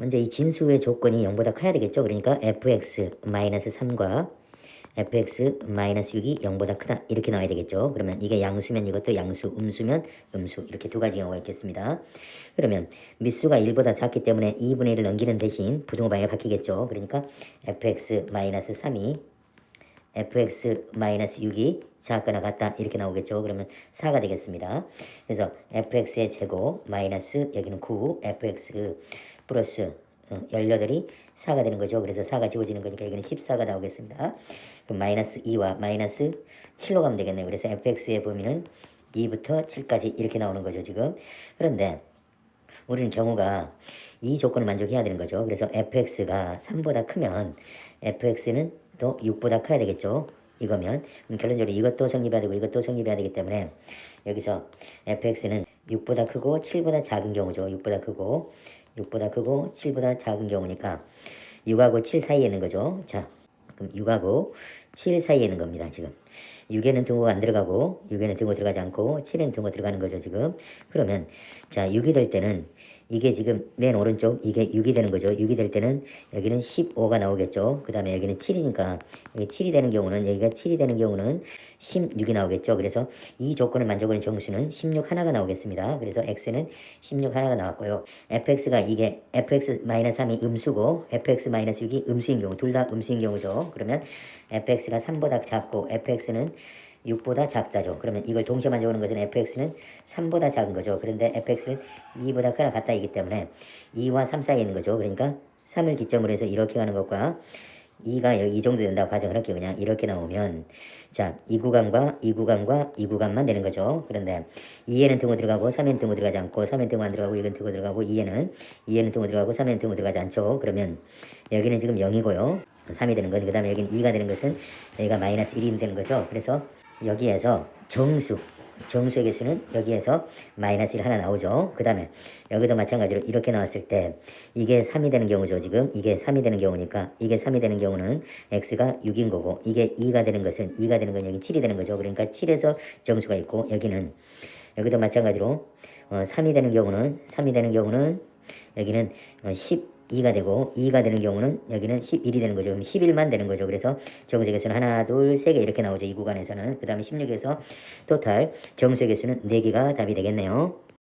먼저 이 진수의 조건이 0보다 커야 되겠죠. 그러니까 fx-3과 fx-6이 0보다 크다 이렇게 나와야 되겠죠. 그러면 이게 양수면 이것도 양수, 음수면 음수 이렇게 두 가지 경우가 있겠습니다. 그러면 밑수가 1보다 작기 때문에 2분의 1을 넘기는 대신 부등호 방향이 바뀌겠죠. 그러니까 fx-3이 fx-6이 작거나 같다 이렇게 나오겠죠. 그러면 4가 되겠습니다. 그래서 fx의 제곱 마이너스 여기는 9 fx 플러스 어, 18이 4가 되는 거죠. 그래서 4가 지워지는 거니까 여기는 14가 나오겠습니다. 그럼 마이너스 2와 마이너스 7로 가면 되겠네요. 그래서 fx의 범위는 2부터 7까지 이렇게 나오는 거죠. 지금. 그런데 우리는 경우가 이 조건을 만족해야 되는 거죠. 그래서 fx가 3보다 크면 fx는 또 6보다 커야 되겠죠. 이거면 결론적으로 이것도 성립해야 되고 이것도 성립해야 되기 때문에 여기서 fx는 6보다 크고 7보다 작은 경우죠. 6보다 크고 6보다 크고 7보다 작은 경우니까 6하고 7 사이에 있는 거죠. 자, 그럼 6하고 7 사이에 있는 겁니다. 지금 6에는 등호가 안 들어가고 6에는 등호 들어가지 않고 7에는 등호 들어가는 거죠. 지금 그러면 자 6이 될 때는 이게 지금 맨 오른쪽 이게 6이 되는 거죠. 6이 될 때는 여기는 15가 나오겠죠. 그 다음에 여기는 7이니까 여기 7이 되는 경우는 여기가 7이 되는 경우는 16이 나오겠죠. 그래서 이 조건을 만족하는 정수는 16 하나가 나오겠습니다. 그래서 x는 16 하나가 나왔고요. fx가 이게 fx-3이 음수고 fx-6이 음수인 경우 둘 다 음수인 경우죠. 그러면 fx 가 3보다 작고 fx는 6보다 작다죠. 그러면 이걸 동시에 만족하는 것은 fx는 3보다 작은 거죠. 그런데 fx는 2보다 크나 같다이기 때문에 2와 3 사이에 있는 거죠. 그러니까 3을 기점으로 해서 이렇게 가는 것과 2가 여기 이 정도 된다고 가정을 할게요. 그냥 이렇게 나오면 자, 이 구간과 이 구간과 이 구간만 되는 거죠. 그런데 2에는 등호 들어가고 3에는 등호 들어가지 않고 3에는 등호 안 들어가고 이건 등호 들어가고 2에는 2에는 등호 들어가고 3에는 등호 들어가지 않죠. 그러면 여기는 지금 0이고요. 3이 되는 건, 그 다음에 여기는 2가 되는 것은 여기가 마이너스 1이 되는 거죠. 그래서 여기에서 정수, 정수의 개수는 여기에서 마이너스 1 하나 나오죠. 그 다음에 여기도 마찬가지로 이렇게 나왔을 때 이게 3이 되는 경우죠. 지금 이게 3이 되는 경우니까 이게 3이 되는 경우는 x가 6인 거고 이게 2가 되는 것은 2가 되는 건 여기 7이 되는 거죠. 그러니까 7에서 정수가 있고 여기는 여기도 마찬가지로 어, 3이 되는 경우는 3이 되는 경우는 여기는 어, 10 2가 되고 2가 되는 경우는 여기는 11이 되는 거죠. 그럼 11만 되는 거죠. 그래서 정수의 개수는 하나, 둘, 세 개 이렇게 나오죠. 이 구간에서는. 그 다음에 16에서 토탈 정수의 개수는 4개가 답이 되겠네요.